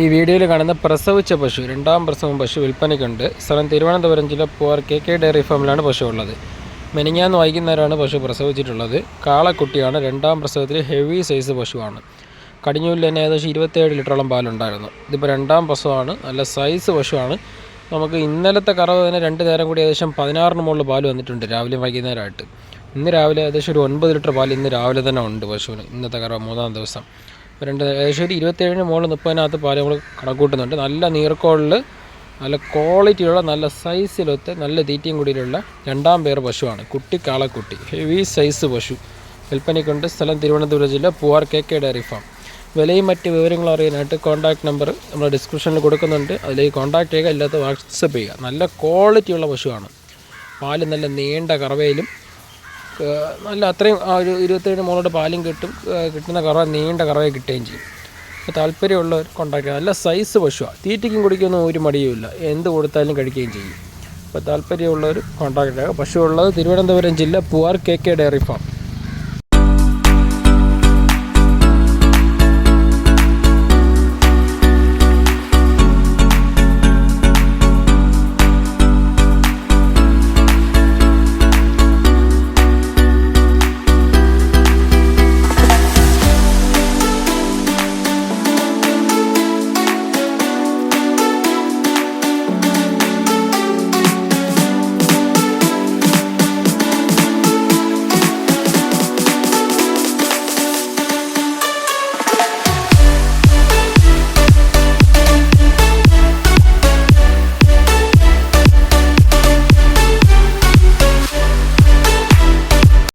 ഈ വീഡിയോയിൽ കാണുന്ന പ്രസവിച്ച പശു രണ്ടാം പ്രസവം പശു വിൽപ്പനയ്ക്കുണ്ട്. സ്ഥലം തിരുവനന്തപുരം ജില്ല പൂവാർ കെ കെ ഡയറി ഫാമിലാണ് പശു ഉള്ളത്. മെനിങ്ങാന്ന് വൈകുന്നേരമാണ് പശു പ്രസവിച്ചിട്ടുള്ളത്. കാളക്കുട്ടിയാണ് രണ്ടാം പ്രസവത്തിൽ ഹെവി സൈസ് പശുവാണ്. കടിഞ്ഞൂലിൽ തന്നെ ഏകദേശം ഇരുപത്തേഴ് ലിറ്ററോളം പാലുണ്ടായിരുന്നു. ഇതിപ്പോൾ രണ്ടാം പ്രസവമാണ്. നല്ല സൈസ് പശുവാണ്. നമുക്ക് ഇന്നലത്തെ കറവ് തന്നെ രണ്ട് നേരം കൂടി ഏകദേശം പതിനാറിന് മുകളിൽ പാൽ വന്നിട്ടുണ്ട് രാവിലെ വൈകുന്നേരമായിട്ട്. ഇന്ന് രാവിലെ ഏകദേശം ഒരു ഒൻപത് ലിറ്റർ പാൽ ഇന്ന് രാവിലെ തന്നെ ഉണ്ട് പശുവിന്. ഇന്നത്തെ കറവ് മൂന്നാം ദിവസം. രണ്ട് ഏകദേശം ഒരു ഇരുപത്തേഴിന് മുകളിൽ മുപ്പതിനകത്ത് പാൽ നമ്മൾ കണക്കൂട്ടുന്നുണ്ട്. നല്ല നീർക്കോളിൽ നല്ല ക്വാളിറ്റിയുള്ള നല്ല സൈസിലൊത്ത് നല്ല തീറ്റയും കൂടിയിലുള്ള രണ്ടാം പേർ പശുവാണ്. കുട്ടി കാളക്കുട്ടി. ഹെവി സൈസ് പശു. വിൽപ്പനയ്ക്കുണ്ട്. സ്ഥലം തിരുവനന്തപുരം ജില്ല Poovar K K dairy farm. വിലയും മറ്റ് വിവരങ്ങളും അറിയാനായിട്ട് കോൺടാക്ട് നമ്പർ നമ്മൾ ഡിസ്ക്രിപ്ഷനിൽ കൊടുക്കുന്നുണ്ട്. അതിലേക്ക് കോൺടാക്ട് ചെയ്യുക ഇല്ലാത്ത വാട്സപ്പ് ചെയ്യുക. നല്ല ക്വാളിറ്റിയുള്ള പശുവാണ്. പാൽ നല്ല നീണ്ട കറവയിലും നല്ല അത്രയും ആ ഒരു ഇരുപത്തേഴ് മോളോട് പാലും കിട്ടും കിട്ടുന്ന കറ നീണ്ട കറവേ കിട്ടുകയും ചെയ്യും. അപ്പോൾ താല്പര്യമുള്ളവർ കോൺടാക്ട് ചെയ്യുക നല്ല സൈസ് പശുവാണ് തീറ്റയ്ക്കും കുടിക്കൊന്നും ഒരു മടിയുമില്ല എന്ത് കൊടുത്താലും കഴിക്കുകയും ചെയ്യും. അപ്പോൾ താല്പര്യമുള്ളവർ ചെയ്യുക പശു ഉള്ളത് തിരുവനന്തപുരം ജില്ല Poovar K K dairy farm.